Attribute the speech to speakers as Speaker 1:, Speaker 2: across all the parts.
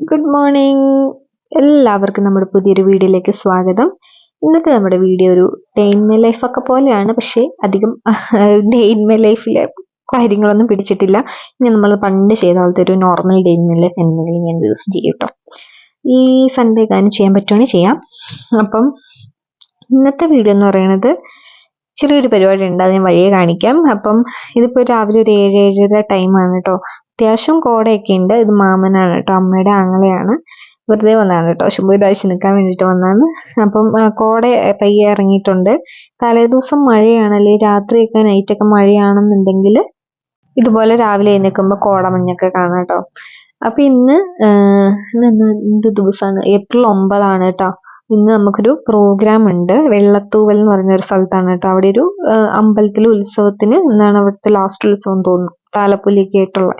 Speaker 1: Good morning എല്ലാവർക്കും നമ്മുടെ പുതിയൊരു വീഡിയോയിലേക്ക് സ്വാഗതം. ഇന്നത്തെ നമ്മുടെ വീഡിയോ ഒരു ഡേ ഇൻ മൈ ലൈഫ് ഒക്കെ പോലെയാണ്. പക്ഷേ അധികം ഡേ ഇൻ മൈ ലൈഫിലെ കാര്യങ്ങളൊന്നും പിടിച്ചിട്ടില്ല. ഇനി നമ്മൾ പണ്ട് ചെയ്ത പോലത്തെ ഒരു normal day in my life എന്തെങ്കിലും ഞാൻ ദിവസം ചെയ്യും കേട്ടോ ഈ സൺഡേ കാര്യം ചെയ്യാൻ പറ്റുവാണെങ്കിൽ ചെയ്യാം. അപ്പം ഇന്നത്തെ വീഡിയോ എന്ന് പറയുന്നത് ചെറിയൊരു പരിപാടി ഉണ്ട്. അത് ഞാൻ വഴിയെ കാണിക്കാം. അപ്പം ഇതിപ്പോൾ രാവിലെ ഒരു ഏഴ് ഏഴര ടൈമാണ് കേട്ടോ അത്യാവശ്യം കോടയൊക്കെ ഉണ്ട്. ഇത് മാമനാണ് കേട്ടോ അമ്മയുടെ ആങ്ങളെയാണ്. വെറുതെ വന്നതാണ് കേട്ടോ. ശുഭരാശി നിൽക്കാൻ വേണ്ടിയിട്ട് വന്നതാണ്. അപ്പം കോട പയ്യെ ഇറങ്ങിയിട്ടുണ്ട്. തലേദിവസം മഴയാണ് അല്ലെങ്കിൽ രാത്രിയൊക്കെ നൈറ്റൊക്കെ മഴയാണെന്നുണ്ടെങ്കിൽ ഇതുപോലെ രാവിലെ എഴുന്നേൽക്കുമ്പോൾ കോടമഞ്ഞൊക്കെ കാണാം കേട്ടോ. അപ്പം ഇന്ന് എന്ത് ദിവസമാണ്? ഏപ്രിൽ ഒമ്പതാണ് കേട്ടോ. ഇന്ന് നമുക്കൊരു പ്രോഗ്രാം ഉണ്ട്. വെള്ളത്തൂവൽ എന്ന് പറഞ്ഞ ഒരു സ്ഥലത്താണ് കേട്ടോ. അവിടെ ഒരു അമ്പലത്തിലെ ഉത്സവത്തിന് ഇന്നാണ് അവിടുത്തെ ലാസ്റ്റ് ഉത്സവം തോന്നുന്നു. താലപ്പൊലിയൊക്കെ ആയിട്ടുള്ള.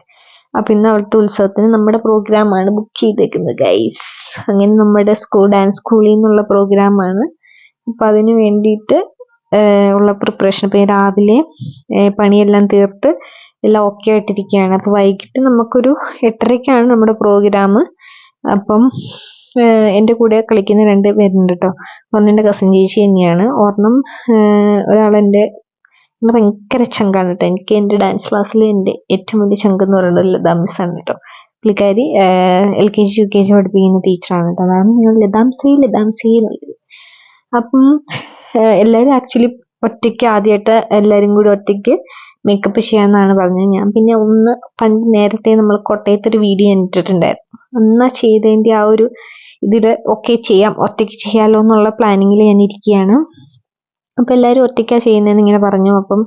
Speaker 1: അപ്പൊ ഇന്ന് അവിടുത്തെ ഉത്സവത്തിന് നമ്മുടെ പ്രോഗ്രാമാണ് ബുക്ക് ചെയ്തേക്കുന്നത് ഗൈസ് അങ്ങനെ നമ്മുടെ സ്കൂൾ ഡാൻസ് സ്കൂളിൽ നിന്നുള്ള പ്രോഗ്രാമാണ് അപ്പൊ അതിന് വേണ്ടിയിട്ട് ഉള്ള പ്രിപ്പറേഷൻ ഇപ്പൊ രാവിലെ പണിയെല്ലാം തീർത്ത് എല്ലാം ഓക്കെ ആയിട്ടിരിക്കുകയാണ്. അപ്പൊ വൈകിട്ട് നമുക്കൊരു എട്ടരയ്ക്കാണ് നമ്മുടെ പ്രോഗ്രാം അപ്പം എന്റെ കൂടെ കളിക്കുന്ന രണ്ട് പേരുണ്ട് കേട്ടോ. ഒന്നെന്റെ കസിൻ ചേച്ചി തന്നെയാണ്. ഒരെണ്ണം ഒരാൾ ഒരാളെന്റെ എന്നെ ഭയങ്കര ചങ്കാണ് കേട്ടോ എനിക്ക് എന്റെ ഡാൻസ് ക്ലാസ്സിൽ എന്റെ ഏറ്റവും വലിയ ചങ്ക് എന്ന് പറയുന്നത് ലതാ മിസ്സാണ് കേട്ടോ പുള്ളിക്കാരി L K G U K G പഠിപ്പിക്കുന്ന ടീച്ചറാണ് കേട്ടോ അതാണ് ഞാൻ ലതാംസി ലതാംസി എന്ന് വിളിക്കുന്നത്. അപ്പം എല്ലാവരും ആക്ച്വലി ഒറ്റയ്ക്ക് ആദ്യമായിട്ട് എല്ലാവരും കൂടി ഒറ്റയ്ക്ക് മേക്കപ്പ് ചെയ്യാമെന്നാണ് പറഞ്ഞത് ഞാൻ. പിന്നെ ഒന്ന് പണ്ട് നേരത്തെ നമ്മൾ കോട്ടയത്ത് ഒരു വീഡിയോ ഇട്ടിട്ടുണ്ടായിരുന്നു അന്നാ ചെയ്തതിന്റെ ആ ഒരു ഇതിൽ ഒക്കെ ചെയ്യാം ഒറ്റയ്ക്ക് ചെയ്യാമല്ലോ എന്നുള്ള പ്ലാനിങ്ങിൽ ഞാൻ ഇരിക്കുകയാണ്. അപ്പം എല്ലാവരും ഒറ്റയ്ക്കാണ് ചെയ്യുന്നതെന്ന് ഇങ്ങനെ പറഞ്ഞു. അപ്പം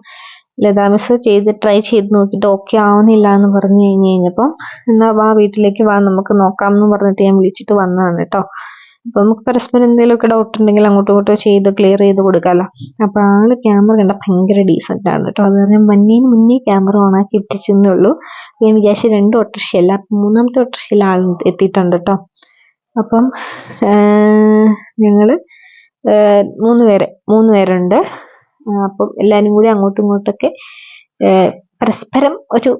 Speaker 1: ലതാ മിസ് ചെയ്ത് ട്രൈ ചെയ്ത് നോക്കിയിട്ട് ഓക്കെ ആവുന്നില്ല എന്ന് പറഞ്ഞു കഴിഞ്ഞ് കഴിഞ്ഞപ്പം എന്നാ വാ വീട്ടിലേക്ക് വാ നമുക്ക് നോക്കാം എന്ന് പറഞ്ഞിട്ട് ഞാൻ വിളിച്ചിട്ട് വന്നതാണ് കേട്ടോ. അപ്പം നമുക്ക് പരസ്പരം എന്തെങ്കിലുമൊക്കെ ഡൗട്ട് ഉണ്ടെങ്കിൽ അങ്ങോട്ടും ഇങ്ങോട്ടും ചെയ്ത് ക്ലിയർ ചെയ്ത് കൊടുക്കാമല്ലോ അപ്പം ആൾ ക്യാമറ കണ്ട ഭയങ്കര ഡീസന്റ് ആണ് കേട്ടോ. അത് കാരണം വന്നതിന് മുന്നേ ക്യാമറ ഓണാക്കി ഇട്ടിച്ചെന്നേ ഉള്ളൂ. ഞാൻ വിചാരിച്ച രണ്ട് ഓട്ടോറിക്ഷയല്ല മൂന്നാമത്തെ ഓട്ടോറിക്ഷയിൽ ആൾ എത്തിയിട്ടുണ്ട് കേട്ടോ. അപ്പം ഞങ്ങൾ മൂന്ന് പേര് മൂന്ന് പേരുണ്ട്. അപ്പം എല്ലാവരും കൂടി അങ്ങോട്ടും ഇങ്ങോട്ടൊക്കെ പരസ്പരം ഒരു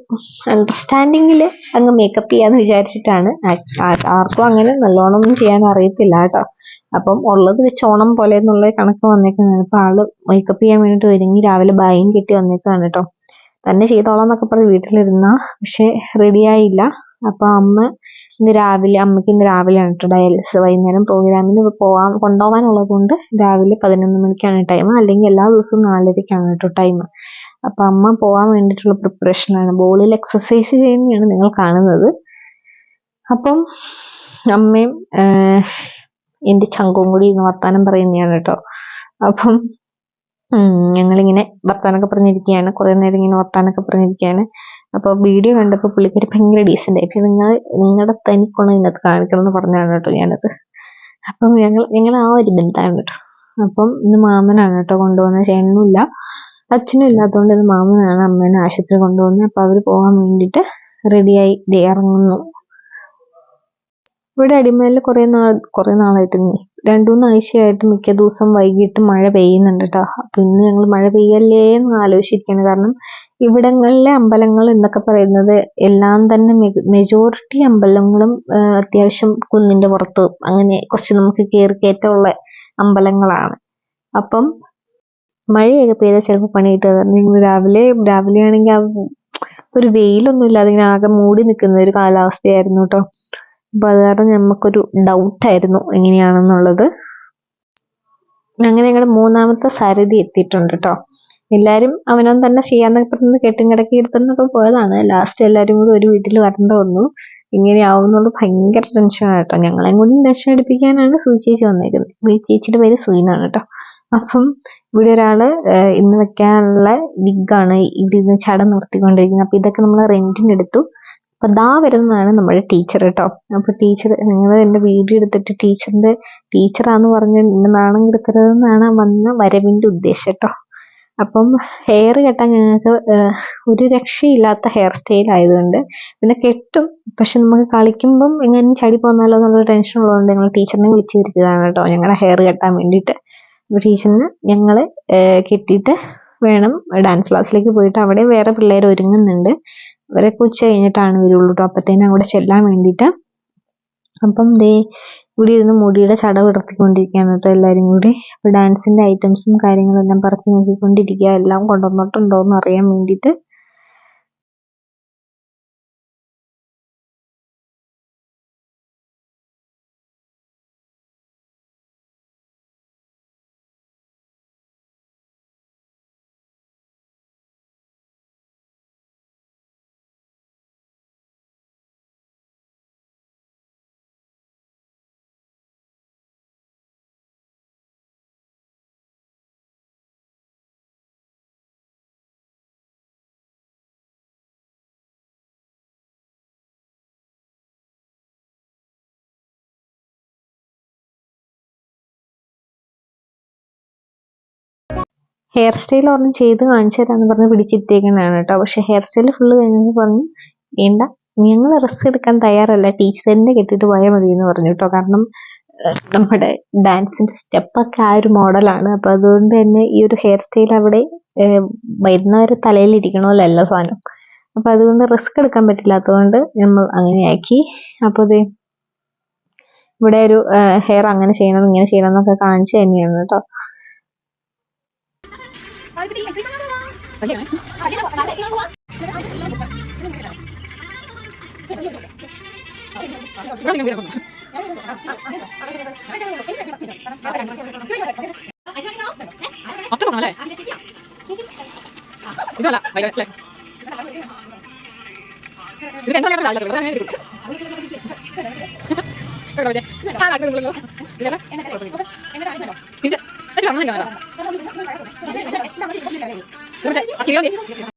Speaker 1: അണ്ടർസ്റ്റാൻഡിങ്ങിൽ അങ്ങ് മേക്കപ്പ് ചെയ്യാന്ന് വിചാരിച്ചിട്ടാണ്. ആർക്കും അങ്ങനെ നല്ലോണമൊന്നും ചെയ്യാൻ അറിയത്തില്ല കേട്ടോ. അപ്പം ഉള്ളത് വെച്ച് ഓണം പോലെ എന്നുള്ള കണക്ക് വന്നേക്കുന്നതാണ്. ഇപ്പം ആൾ മേക്കപ്പ് ചെയ്യാൻ വേണ്ടിയിട്ട് ഒരുങ്ങി രാവിലെ ഭയം കെട്ടി വന്നേക്കാണ് കേട്ടോ. തന്നെ ചെയ്തോളാം എന്നൊക്കെ പറഞ്ഞ് വീട്ടിലിരുന്ന പക്ഷെ റെഡിയായില്ല അപ്പം അമ്മ ഇന്ന് രാവിലെ അമ്മയ്ക്ക് ഇന്ന് രാവിലെയാണ് കേട്ടോ ഡയാലിസിസ് വൈകുന്നേരം പ്രോഗ്രാമിന് പോകാൻ കൊണ്ടുപോകാനുള്ളത് കൊണ്ട് രാവിലെ പതിനൊന്ന് മണിക്കാണ് ടൈം അല്ലെങ്കിൽ എല്ലാ ദിവസവും നാലരയ്ക്കാണ് കേട്ടോ ടൈം അപ്പം അമ്മ പോകാൻ വേണ്ടിയിട്ടുള്ള പ്രിപ്പറേഷനാണ് ബോളിൽ എക്സസൈസ് ചെയ്യുന്നതാണ് നിങ്ങൾ കാണുന്നത്. അപ്പം അമ്മയും എന്റെ ചങ്കും കൂടി ഇന്ന് വർത്താനം പറയുന്നതാണ് കേട്ടോ അപ്പം ഞങ്ങളിങ്ങനെ വർത്താനൊക്കെ പറഞ്ഞിരിക്കുകയാണ്. കുറേ നേരം ഇങ്ങനെ വർത്താനൊക്കെ പറഞ്ഞിരിക്കുകയാണ്. അപ്പോൾ വീഡിയോ കണ്ടപ്പോൾ പുള്ളിക്കാരി ഭയങ്കര ഡീസന്റ് പക്ഷെ നിങ്ങൾ നിങ്ങളുടെ തനിക്കുള്ള ഇതിനകത്ത് കാണിക്കണം എന്ന് പറഞ്ഞാണ് കേട്ടോ ഞാനത്. അപ്പം ഞങ്ങൾ ഞങ്ങൾ ആ ഒരു ബന്ധമാണ് കേട്ടോ. അപ്പം ഇന്ന് മാമനാണ് കേട്ടോ കൊണ്ടുപോകുന്നത് ചേട്ടനുമില്ല. അച്ഛനും ഇല്ലാത്തതുകൊണ്ട് ഇത് മാമനാണ് അമ്മേനെ ആശുപത്രി കൊണ്ടുപോകുന്നത് അപ്പോൾ അവർ പോകാൻ വേണ്ടിയിട്ട് റെഡിയായി ഇറങ്ങുന്നു. ഇവിടെ അടിമയിൽ കുറേ നാൾ കുറേ നാളായിട്ട് രണ്ടു മൂന്ന് ആഴ്ചയായിട്ട് മിക്ക ദിവസം വൈകിട്ട് മഴ പെയ്യുന്നുണ്ട് കേട്ടോ അപ്പം ഇന്ന് ഞങ്ങൾ മഴ പെയ്യല്ലേ എന്ന് ആലോചിച്ചിരിക്കുകയാണ്. കാരണം ഇവിടങ്ങളിലെ അമ്പലങ്ങൾ എന്നൊക്കെ പറയുന്നത് എല്ലാം തന്നെ മെജോറിറ്റി അമ്പലങ്ങളും അത്യാവശ്യം കുന്നിന്റെ പുറത്ത് അങ്ങനെ കുറച്ച് നമുക്ക് കയറി കയറ്റമുള്ള അമ്പലങ്ങളാണ്. അപ്പം മഴയൊക്കെ പെയ്താൽ ചിലപ്പോൾ പണി കിട്ടുക നിങ്ങൾ രാവിലെ രാവിലെ ആണെങ്കിൽ ഒരു വെയിലൊന്നും ഇല്ലാതെ ഇങ്ങനെ ആകെ മൂടി നിൽക്കുന്ന ഒരു കാലാവസ്ഥയായിരുന്നു കേട്ടോ അപ്പം അത് കാരണം നമുക്കൊരു ഡൗട്ടായിരുന്നു എങ്ങനെയാണെന്നുള്ളത്. അങ്ങനെ ഞങ്ങൾ മൂന്നാമത്തെ സാരഥി എത്തിയിട്ടുണ്ട് കേട്ടോ എല്ലാവരും അവനവൻ തന്നെ ചെയ്യാന്നൊക്കെ പറഞ്ഞ് കെട്ടും കിടക്കി എടുത്തൊക്കെ പോയതാണ്. ലാസ്റ്റ് എല്ലാവരും കൂടി ഒരു വീട്ടിൽ വരേണ്ട വന്നു ഇങ്ങനെയാവും എന്നുള്ളത് ഭയങ്കര ടെൻഷനാണ് കേട്ടോ ഞങ്ങളെയും കൂടി ടെൻഷൻ അടിപ്പിക്കാനാണ് സൂ ചേച്ചി വന്നേക്കുന്നത്. ചേച്ചിയുടെ പേര് സുയിനാണ് കേട്ടോ അപ്പം ഇവിടെ ഒരാൾ ഇന്ന് വെക്കാനുള്ള വിഗാണ് ഇവിടെ ഇരുന്ന് ചട നിർത്തിക്കൊണ്ടിരിക്കുന്നത് അപ്പൊ ഇതൊക്കെ നമ്മൾ റെന്റിന് എടുത്തു അപ്പൊ ദാ വരുന്നതാണ് നമ്മുടെ ടീച്ചർ കേട്ടോ അപ്പൊ ടീച്ചർ നിങ്ങൾ എന്റെ വീഡിയോ എടുത്തിട്ട് ടീച്ചറിന്റെ ടീച്ചറാന്ന് പറഞ്ഞ് നാണം കെടുത്തരുതെന്നാണ് വന്ന വരവിന്റെ ഉദ്ദേശം കേട്ടോ അപ്പം ഹെയർ കെട്ടാൻ ഞങ്ങൾക്ക് ഒരു രക്ഷയില്ലാത്ത ഹെയർ സ്റ്റൈൽ ആയതുകൊണ്ട് പിന്നെ കെട്ടും. പക്ഷെ നമുക്ക് കളിക്കുമ്പം എങ്ങനെ ചടി പോന്നാലോ എന്നുള്ള ടെൻഷൻ ഉള്ളതുകൊണ്ട് ഞങ്ങൾ ടീച്ചറിനെ വിളിച്ചു വരുത്തിയതാണ് കേട്ടോ ഞങ്ങളുടെ ഹെയർ കെട്ടാൻ വേണ്ടിയിട്ട്. അപ്പോൾ ടീച്ചറിന് ഞങ്ങൾ കെട്ടിയിട്ട് വേണം ഡാൻസ് ക്ലാസ്സിലേക്ക് പോയിട്ട്. അവിടെ വേറെ പിള്ളേർ ഒരുങ്ങുന്നുണ്ട്. അവരൊക്കെ ഉച്ച കഴിഞ്ഞിട്ടാണ് വരുള്ളൂ. കേട്ടോ അപ്പത്തേനും അവിടെ ചെല്ലാൻ വേണ്ടിയിട്ട്. അപ്പം ദേ ഇവിടെ ഇരുന്ന് മുടിയുടെ ചട വിടർത്തിക്കൊണ്ടിരിക്കുകയാണ് കേട്ടോ എല്ലാവരും കൂടി. അപ്പോൾ ഡാൻസിന്റെ ഐറ്റംസും കാര്യങ്ങളെല്ലാം പറക്കി നോക്കിക്കൊണ്ടിരിക്കുക എല്ലാം കൊണ്ടുവന്നിട്ടുണ്ടോ എന്ന് അറിയാൻ വേണ്ടിയിട്ട് ഹെയർ സ്റ്റൈൽ ഒരെണ്ണം ചെയ്ത് കാണിച്ചു തരാമെന്ന് പറഞ്ഞ് പിടിച്ചിട്ടേക്കുന്നതാണ് കേട്ടോ. പക്ഷെ ഹെയർ സ്റ്റൈൽ ഫുള്ള് കഴിഞ്ഞെന്ന് പറഞ്ഞു വേണ്ട ഞങ്ങൾ റിസ്ക് എടുക്കാൻ തയ്യാറല്ല ടീച്ചർ തന്നെ കെട്ടിയിട്ട് പോയാൽ മതി എന്ന് പറഞ്ഞു കേട്ടോ. കാരണം നമ്മുടെ ഡാൻസിന്റെ സ്റ്റെപ്പൊക്കെ ആ ഒരു മോഡലാണ് അപ്പോൾ അതുകൊണ്ട് തന്നെ ഈ ഒരു ഹെയർ സ്റ്റൈൽ അവിടെ വരുന്നവരെ തലയിൽ ഇരിക്കണമല്ലോ എല്ലാ സാധനം. അപ്പോൾ അതുകൊണ്ട് റിസ്ക് എടുക്കാൻ പറ്റില്ലാത്തതുകൊണ്ട് നമ്മൾ അങ്ങനെയാക്കി. അപ്പോൾ ഇത് ഇവിടെ ഒരു ഹെയർ അങ്ങനെ ചെയ്യണം ഇങ്ങനെ ചെയ്യണം എന്നൊക്കെ കാണിച്ചു തന്നെയാണ് കേട്ടോ.
Speaker 2: ഒറ്റ അല്ലേ? ഇതല്ല വൈകല്ലേ ഇത് എന്താ അല്ല വെറുതെ അങ്ങനെ ഇരിക്കും. തിരിച്ച്. തിരിച്ച് വന്നു നിൽക്കാം, കേട്ടോ. മറ്റേ, ആ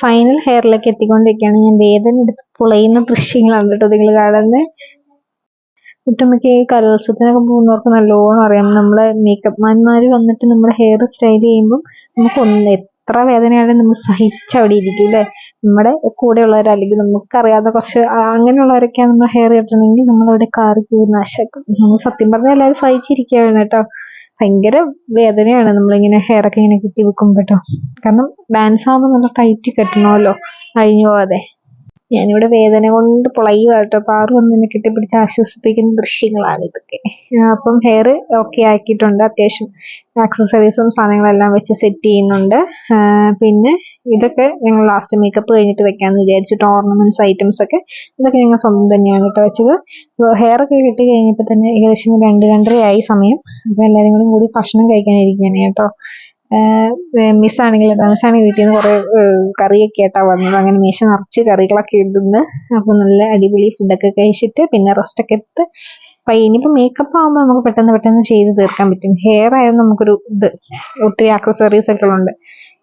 Speaker 1: ഫൈനൽ ഹെയറിലേക്ക് എത്തിക്കൊണ്ടിരിക്കുകയാണ്. ഞാൻ വേദന എടുത്ത് പുളയുന്ന ദൃശ്യങ്ങളാണ് കേട്ടോ നിങ്ങൾ കാണുന്നത് ഒട്ടുമിക്ക ഈ കലോത്സവത്തിനൊക്കെ പോകുന്നവർക്ക് നല്ലോണം അറിയാം. നമ്മളെ മേക്കപ്പ് മാന്മാർ വന്നിട്ട് നമ്മുടെ ഹെയർ സ്റ്റൈൽ ചെയ്യുമ്പോൾ നമുക്ക് ഒന്ന് എത്ര വേദനയാണെങ്കിലും നമ്മൾ സഹിച്ച് അവിടെ ഇരിക്കും അല്ലേ? നമ്മുടെ കൂടെയുള്ളവർ അല്ലെങ്കിൽ നമുക്കറിയാതെ കുറച്ച് അങ്ങനെയുള്ളവരൊക്കെയാണ് നമ്മൾ ഹെയർ കെട്ടണമെങ്കിൽ നമ്മളവിടെ കാറി പോയി നാശാക്കും നമ്മൾ സത്യം പറഞ്ഞാൽ എല്ലാവരും സഹിച്ചിരിക്കുകയാണ് കേട്ടോ. ഭയങ്കര വേദനയാണ്. നമ്മളിങ്ങനെ ഹെയർ ഒക്കെ ഇങ്ങനെ കെട്ടി വെക്കുമ്പോൾ കേട്ടോ കാരണം ഡാൻസ് ആകുമ്പോൾ നല്ല ടൈറ്റ് കെട്ടണമല്ലോ അഴിഞ്ഞു പോവാതെ. ഞാനിവിടെ വേദന കൊണ്ട് പൊളയുക കേട്ടോ. പാറു വന്ന് എന്നെ കെട്ടിപ്പിടിച്ച് ആശ്വസിപ്പിക്കുന്ന ദൃശ്യങ്ങളാണ് ഇതൊക്കെ. അപ്പം ഹെയർ ഓക്കെ ആക്കിയിട്ടുണ്ട്. അത്യാവശ്യം ആക്സസറീസും സാധനങ്ങളെല്ലാം വെച്ച് സെറ്റ് ചെയ്യുന്നുണ്ട്. പിന്നെ ഇതൊക്കെ ഞങ്ങൾ ലാസ്റ്റ് മേക്കപ്പ് കഴിഞ്ഞിട്ട് വെക്കാമെന്ന് വിചാരിച്ചിട്ട് ഓർണമെന്റ്സ് ഐറ്റംസ് ഒക്കെ ഇതൊക്കെ ഞങ്ങൾ സ്വന്തം തന്നെയാണ് കേട്ടോ വെച്ചത്. ഹെയർ ഒക്കെ കിട്ടി കഴിഞ്ഞപ്പോൾ തന്നെ ഏകദേശം രണ്ട് രണ്ട് ആയി സമയം. അപ്പോൾ എല്ലാവരും കൂടി കൂടി ഭക്ഷണം കഴിക്കാനിരിക്കുകയാണ് കേട്ടോ. മിസ്സാണെങ്കിൽ തമസാണെങ്കിൽ വീട്ടിൽ നിന്ന് കുറേ കറിയൊക്കെ ആയിട്ടാണ് വന്നത്. അങ്ങനെ മീശ നിറച്ച് കറികളൊക്കെ ഇടുന്നു. അപ്പോൾ നല്ല അടിപൊളി ഫുഡൊക്കെ കഴിച്ചിട്ട് പിന്നെ റെസ്റ്റൊക്കെ എടുത്ത് അപ്പം ഇനിയിപ്പോൾ മേക്കപ്പ് ആകുമ്പോൾ നമുക്ക് പെട്ടെന്ന് പെട്ടെന്ന് ചെയ്ത് തീർക്കാൻ പറ്റും. ഹെയർ ആയാലും നമുക്കൊരു ഇത് ഒത്തിരി ആക്സസറീസ് ഒക്കെ ഉണ്ട്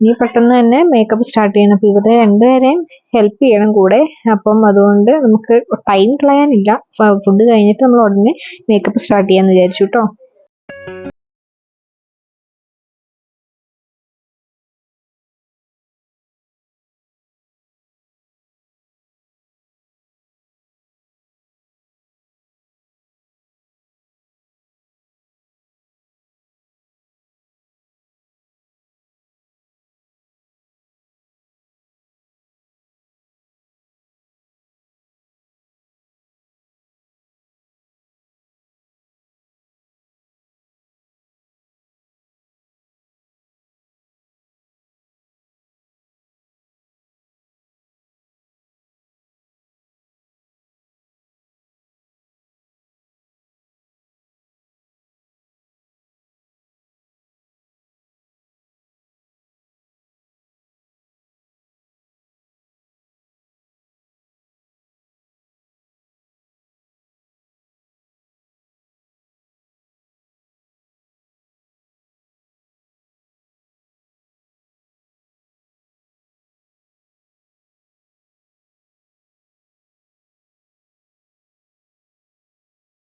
Speaker 1: ഇനി പെട്ടെന്ന് തന്നെ മേക്കപ്പ് സ്റ്റാർട്ട് ചെയ്യണം. അപ്പോൾ ഇവരെ രണ്ടുപേരെയും ഹെൽപ്പ് ചെയ്യണം കൂടെ. അപ്പം അതുകൊണ്ട് നമുക്ക് ടൈം കളയാനില്ല. ഫുഡ് കഴിഞ്ഞിട്ട് നമ്മൾ ഉടനെ മേക്കപ്പ് സ്റ്റാർട്ട് ചെയ്യാമെന്ന് വിചാരിച്ചു കേട്ടോ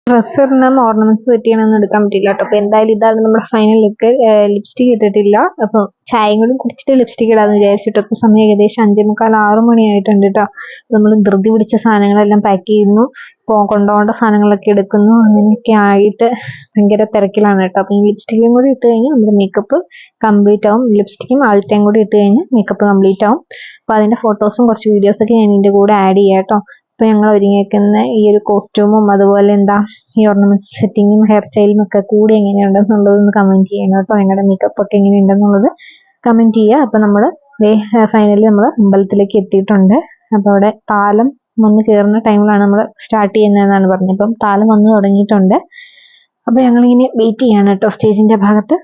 Speaker 1: ഡ്രസ്സ് ഇടണം ഓർണമെന്റ്സ് സെറ്റ് ചെയ്യണമെന്ന് എടുക്കാൻ പറ്റില്ല കേട്ടോ. അപ്പോൾ എന്തായാലും ഇതാണ് നമ്മുടെ ഫൈനൽ ലുക്ക് ലിപ്സ്റ്റിക് ഇട്ടിട്ടില്ല. അപ്പോൾ ചായയും കൂടി കുടിച്ചിട്ട് ലിപ്സ്റ്റിക് ഇടാന്ന് വിചാരിച്ചിട്ട് ഇപ്പോൾ സമയം ഏകദേശം അഞ്ചേ മുക്കാൽ ആറ് മണിയായിട്ടുണ്ട് കേട്ടോ. നമ്മൾ ധൃതി പിടിച്ച സാധനങ്ങളെല്ലാം പാക്ക് ചെയ്യുന്നു. കൊണ്ടുപോകേണ്ട സാധനങ്ങളൊക്കെ എടുക്കുന്നു. അങ്ങനെയൊക്കെ ആയിട്ട് ഭയങ്കര തിരക്കിലാണ് കേട്ടോ. അപ്പോൾ ഈ ലിപ്സ്റ്റിക്കും കൂടി ഇട്ട് കഴിഞ്ഞാൽ നമ്മുടെ മേക്കപ്പ് കംപ്ലീറ്റ് ആവും. ലിപ്സ്റ്റിക്കും ആൾട്ടയും കൂടി ഇട്ട് കഴിഞ്ഞാൽ മേക്കപ്പ് കംപ്ലീറ്റ് ആവും. അപ്പോൾ അതിന്റെ ഫോട്ടോസും കുറച്ച് വീഡിയോസൊക്കെ ഞാൻ ഇതിന്റെ കൂടെ ആഡ് ചെയ്യാം കേട്ടോ. ഇപ്പോൾ ഞങ്ങൾ ഒരുങ്ങിയേക്കുന്ന ഈ ഒരു കോസ്റ്റ്യൂമും അതുപോലെ എന്താ ഈ ഓർണമെന്റ് സെറ്റിങ്ങും ഹെയർ സ്റ്റൈലും ഒക്കെ കൂടി എങ്ങനെയുണ്ടെന്നുള്ളതൊന്ന് കമന്റ് ചെയ്യണം കേട്ടോ. ഞങ്ങളുടെ മേക്കപ്പ് ഒക്കെ എങ്ങനെയുണ്ടെന്നുള്ളത് കമന്റ് ചെയ്യുക. അപ്പോൾ നമ്മൾ ഫൈനലി നമ്മൾ അമ്പലത്തിലേക്ക് എത്തിയിട്ടുണ്ട്. അപ്പോൾ അവിടെ താലം വന്ന് കയറുന്ന ടൈമിലാണ് നമ്മൾ സ്റ്റാർട്ട് ചെയ്യുന്നതെന്നാണ് പറഞ്ഞത്. അപ്പം താലം വന്ന് തുടങ്ങിയിട്ടുണ്ട്. അപ്പോൾ ഞങ്ങളിങ്ങനെ വെയിറ്റ് ചെയ്യാണ് കേട്ടോ സ്റ്റേജിന്റെ ഭാഗത്ത്.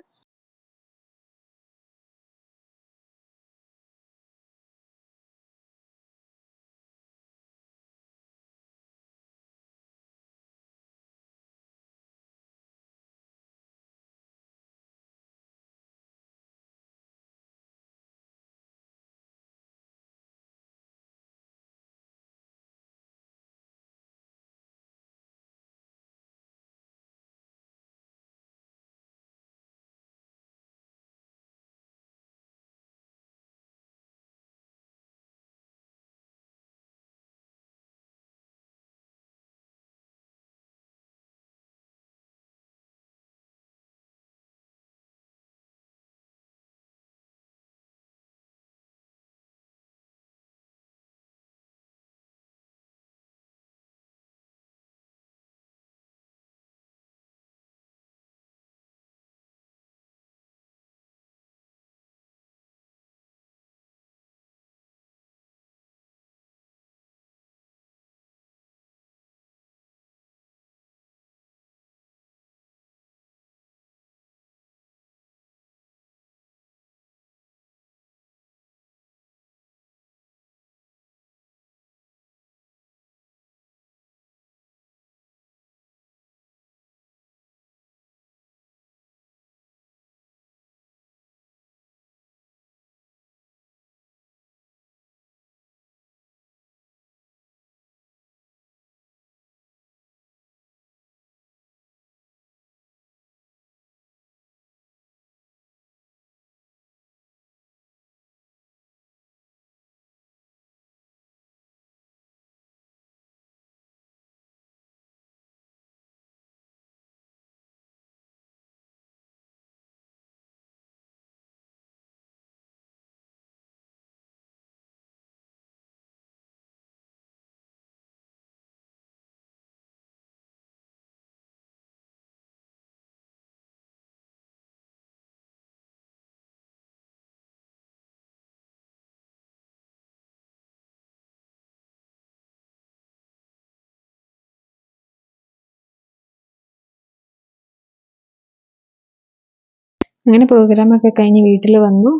Speaker 1: അങ്ങനെ പ്രോഗ്രാമൊക്കെ കഴിഞ്ഞ് വീട്ടിൽ വന്നു.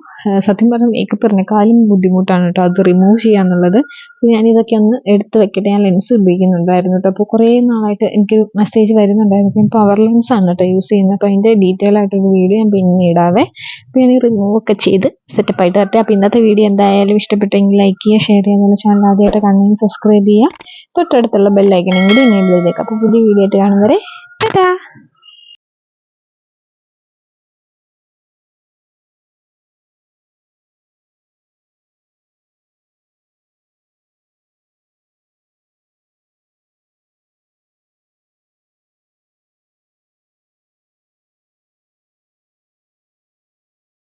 Speaker 1: സത്യം പറഞ്ഞാൽ മേക്കപ്പ് കാലും ബുദ്ധിമുട്ടാണ് കേട്ടോ അത് റിമൂവ് ചെയ്യാന്നുള്ളത്. ഞാൻ ഞാനിതൊക്കെ ഒന്ന് എടുത്ത് വെക്കട്ടെ. ഞാൻ ലെൻസ് ഉപയോഗിക്കുന്നുണ്ടായിരുന്നു കേട്ടോ അപ്പോൾ കുറേ നാളായിട്ട് എനിക്ക് മെസ്സേജ് വരുന്നുണ്ടായിരുന്നു. ഞാൻ പവർ ലെൻസ് ആണ് കേട്ടോ യൂസ് ചെയ്യുന്നത്. അപ്പോൾ അതിന്റെ ഡീറ്റെയിൽ ആയിട്ടൊരു വീഡിയോ ഞാൻ പിന്നെ ഇടാവേ. അപ്പോൾ ഞാൻ റിമൂവ് ഒക്കെ ചെയ്ത് സെറ്റപ്പ് ആയിട്ട് വരട്ടെ. അപ്പോൾ ഇന്നത്തെ വീഡിയോ എന്തായാലും ഇഷ്ടപ്പെട്ടെങ്കിൽ ലൈക്ക് ചെയ്യുക ഷെയർ ചെയ്യുക. അതുപോലെ ചാനൽ ആദ്യമായിട്ട് കണ്ടെങ്കിൽ സബ്സ്ക്രൈബ് ചെയ്യുക. തൊട്ടടുത്തുള്ള ബെല്ലൈക്കനും കൂടി എനേബിൾ ചെയ്തേക്കാം. അപ്പോൾ പുതിയ വീഡിയോ ആയിട്ട് കാണുന്നവരെ വരെ. ടാറ്റാ!